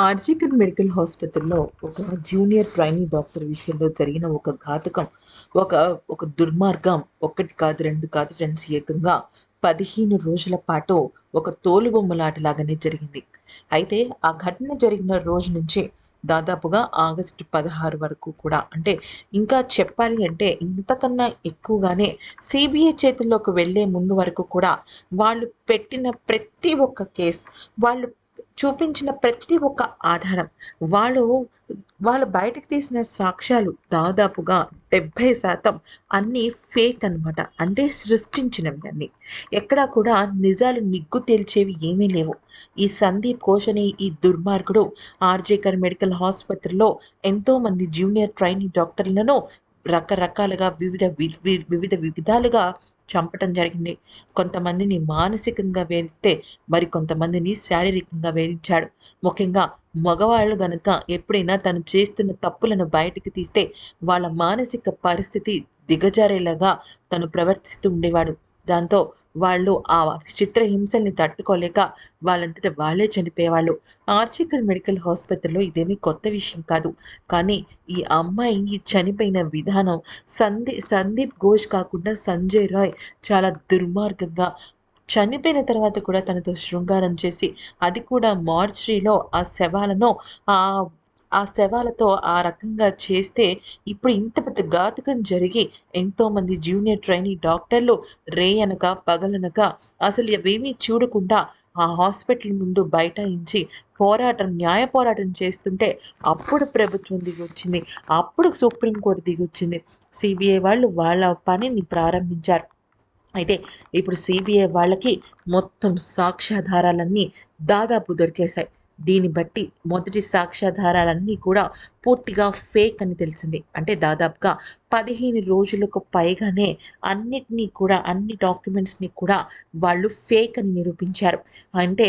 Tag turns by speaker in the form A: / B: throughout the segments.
A: ఆర్జికన్ medical హాస్పిటల్లో ఒక junior trainee doctor విషయంలో జరిగిన ఒక ఘాతకం ఒక ఒక దుర్మార్గం ఒకటి కాదు రెండు కాదు ఫ్రెండ్స్ ఏకంగా పదిహేను రోజుల పాటు ఒక తోలుబొమ్మలాటలాగానే జరిగింది. అయితే ఆ ఘటన జరిగిన రోజు నుంచే దాదాపుగా ఆగస్టు పదహారు వరకు కూడా అంటే ఇంకా చెప్పాలి అంటే ఇంతకన్నా ఎక్కువగానే సిబిఐ చేతుల్లోకి వెళ్ళే ముందు వరకు కూడా వాళ్ళు పెట్టిన ప్రతి ఒక్క కేసు వాళ్ళు చూపించిన ప్రతి ఒక్క ఆధారం. వాళ్ళు వాళ్ళు బయటకు తీసిన సాక్ష్యాలు దాదాపుగా డెబ్భై శాతం అన్నీ ఫేక్ అనమాట అంటే సృష్టించినవి అన్నీ. ఎక్కడా కూడా నిజాలు నిగ్గు తేల్చేవి ఏమీ లేవు. ఈ సందీప్ ఘోష్ అనే ఈ దుర్మార్గుడు ఆర్జేకర్ మెడికల్ ఆసుపత్రిలో ఎంతోమంది జూనియర్ ట్రైనింగ్ డాక్టర్లను రకరకాలుగా వివిధ వివిధ విధాలుగా చంపటం జరిగింది. కొంతమందిని మానసికంగా వేధిస్తే మరి కొంతమందిని శారీరకంగా వేధించాడు. ముఖ్యంగా మగవాళ్ళు గనుక ఎప్పుడైనా తను చేస్తున్న తప్పులను బయటికి తీస్తే వాళ్ళ మానసిక పరిస్థితి దిగజారేలాగా తను ప్రవర్తిస్తూ ఉండేవాడు. దాంతో వాళ్ళు ఆ చిత్రహింసల్ని తట్టుకోలేక వాళ్ళంతట వాళ్ళే చనిపోయేవాళ్ళు. ఆర్చికల్ మెడికల్ హాస్పిటల్లో ఇదేమీ కొత్త విషయం కాదు. కానీ ఈ అమ్మాయి చనిపోయిన విధానం సందీ సందీప్ ఘోష్ కాకుండా సంజయ్ రాయ్ చాలా దుర్మార్గంగా చనిపోయిన తర్వాత కూడా తనతో శృంగారం చేసి అది కూడా మార్చిలో ఆ శవాలను ఆ ఆ శవాలతో ఆ రకంగా చేస్తే ఇప్పుడు ఇంత పెద్ద ఘాతుకం జరిగి ఎంతోమంది జూనియర్ ట్రైనీ డాక్టర్లు రే అనక పగలనక అసలు అవేమీ చూడకుండా ఆ హాస్పిటల్ ముందు బైఠాయించి పోరాటం న్యాయ పోరాటం చేస్తుంటే అప్పుడు ప్రభుత్వం దిగొచ్చింది అప్పుడు సుప్రీంకోర్టు దిగొచ్చింది. సిబిఐ వాళ్ళు వాళ్ళ పనిని ప్రారంభించారు. అయితే ఇప్పుడు సిబిఐ వాళ్ళకి మొత్తం సాక్ష్యాధారాలన్నీ దాదాపు దొరికేశాయి. దీన్ని బట్టి మొదటి సాక్ష్యాధారాలన్నీ కూడా పూర్తిగా ఫేక్ అని తెలిసింది. అంటే దాదాపుగా పదిహేను రోజులకు పైగానే అన్నిటినీ కూడా అన్ని డాక్యుమెంట్స్ని కూడా వాళ్ళు ఫేక్ అని నిరూపించారు. అంటే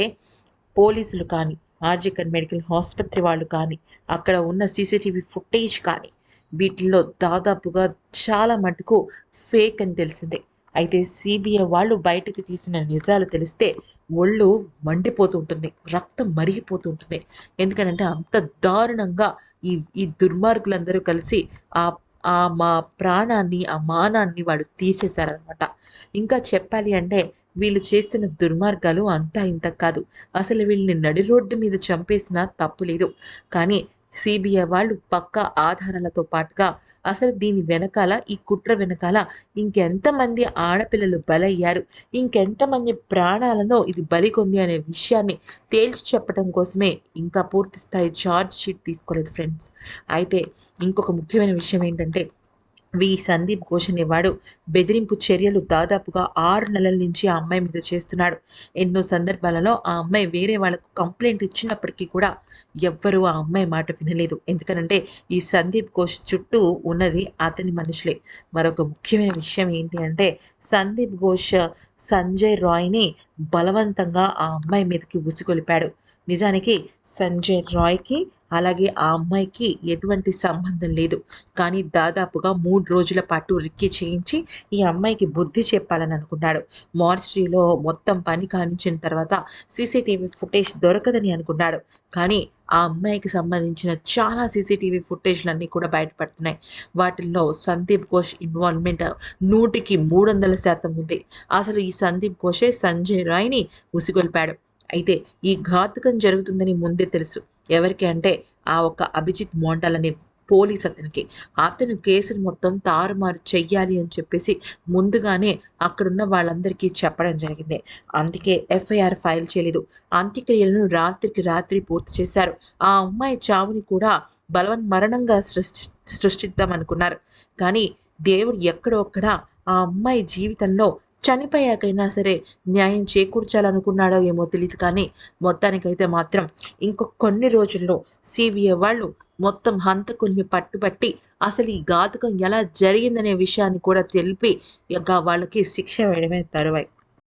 A: పోలీసులు కానీ ఆర్జికర్ మెడికల్ ఆసుపత్రి వాళ్ళు కానీ అక్కడ ఉన్న సీసీటీవీ ఫుటేజ్ కానీ వీటిల్లో దాదాపుగా చాలా మటుకు ఫేక్ అని తెలిసిందే. అయితే సిబిఐ వాళ్ళు బయటకు తీసిన నిజాలు తెలిస్తే ఒళ్ళు మండిపోతుంటుంది రక్తం మరిగిపోతుంటుంది. ఎందుకనంటే అంత దారుణంగా ఈ ఈ దుర్మార్గులందరూ కలిసి ఆ ఆ మా ప్రాణాన్ని ఆ మానాన్ని వాడు తీసేశారనమాట ఇంకా చెప్పాలి అంటే వీళ్ళు చేస్తున్న దుర్మార్గాలు అంతా ఇంత కాదు. అసలు వీళ్ళని నడి రోడ్డు మీద చంపేసినా తప్పు లేదు. కానీ సిబిఐ వాళ్ళు పక్క ఆధారాలతో పాటుగా అసలు దీని వెనకాల ఈ కుట్ర వెనకాల ఇంకెంతమంది ఆడపిల్లలు బలయ్యారు ఇంకెంతమంది ప్రాణాలను ఇది బలికొంది అనే విషయాన్ని తేల్చి చెప్పడం కోసమే ఇంకా పూర్తి స్థాయి ఛార్జ్ షీట్ తీసుకోలేదు ఫ్రెండ్స్. అయితే ఇంకొక ముఖ్యమైన విషయం ఏంటంటే వి. సందీప్ ఘోష్ అనేవాడు బెదిరింపు చర్యలు దాదాపుగా ఆరు నెలల నుంచి ఆ అమ్మాయి మీద చేస్తున్నాడు. ఎన్నో సందర్భాలలో ఆ అమ్మాయి వేరే వాళ్ళకు కంప్లైంట్ ఇచ్చినప్పటికీ కూడా ఎవ్వరూ ఆ అమ్మాయి మాట వినలేదు. ఎందుకనంటే ఈ సందీప్ ఘోష్ చుట్టూ ఉన్నది అతని మనుషులే. మరొక ముఖ్యమైన విషయం ఏంటి అంటే సందీప్ ఘోష్ సంజయ్ రాయ్ని బలవంతంగా ఆ అమ్మాయి మీదకి ఉసుకొలిపాడు నిజానికి సంజయ్ రాయ్కి అలాగే ఆ అమ్మాయికి ఎటువంటి సంబంధం లేదు. కానీ దాదాపుగా మూడు రోజుల పాటు రిక్కి చేయించి ఈ అమ్మాయికి బుద్ధి చెప్పాలని అనుకున్నాడు. మార్చిలో మొత్తం పని కానించిన తర్వాత సీసీటీవీ ఫుటేజ్ దొరకదని అనుకున్నాడు. కానీ ఆ అమ్మాయికి సంబంధించిన చాలా సీసీటీవీ ఫుటేజ్లన్నీ కూడా బయటపడుతున్నాయి. వాటిల్లో సందీప్ ఘోష్ ఇన్వాల్వ్మెంట్ నూటికి మూడు వందల శాతం ఉంది. అసలు ఈ సందీప్ ఘోషే సంజయ్ రాయ్ని ఉసిగొల్పాడు. అయితే ఈ ఘాతుకం జరుగుతుందని ముందే తెలుసు. ఎవరికి అంటే ఆ ఒక అభిజిత్ మోండల్ అనే పోలీస్ అతనికి. అతను కేసును మొత్తం తారుమారు చెయ్యాలి అని చెప్పేసి ముందుగానే అక్కడున్న వాళ్ళందరికీ చెప్పడం జరిగింది. అందుకే ఎఫ్ఐఆర్ ఫైల్ చేయలేదు. అంత్యక్రియలను రాత్రికి రాత్రి పూర్తి చేశారు. ఆ అమ్మాయి చావుని కూడా బలవన్ మరణంగా సృష్టి సృష్టిద్దాం అనుకున్నారు కానీ దేవుడు ఎక్కడో అక్కడ ఆ అమ్మాయి జీవితంలో చనిపోయాకైనా సరే న్యాయం చేకూర్చాలనుకున్నాడో ఏమో తెలియదు కానీ మొత్తానికైతే మాత్రం ఇంకో కొన్ని రోజుల్లో సిబిఐ వాళ్ళు మొత్తం హంతకుల్ని పట్టుబట్టి అసలు ఈ ఘాతకం ఎలా జరిగిందనే విషయాన్ని కూడా తెలిపి ఇంకా వాళ్ళకి శిక్ష వేయడమే తరువాయి.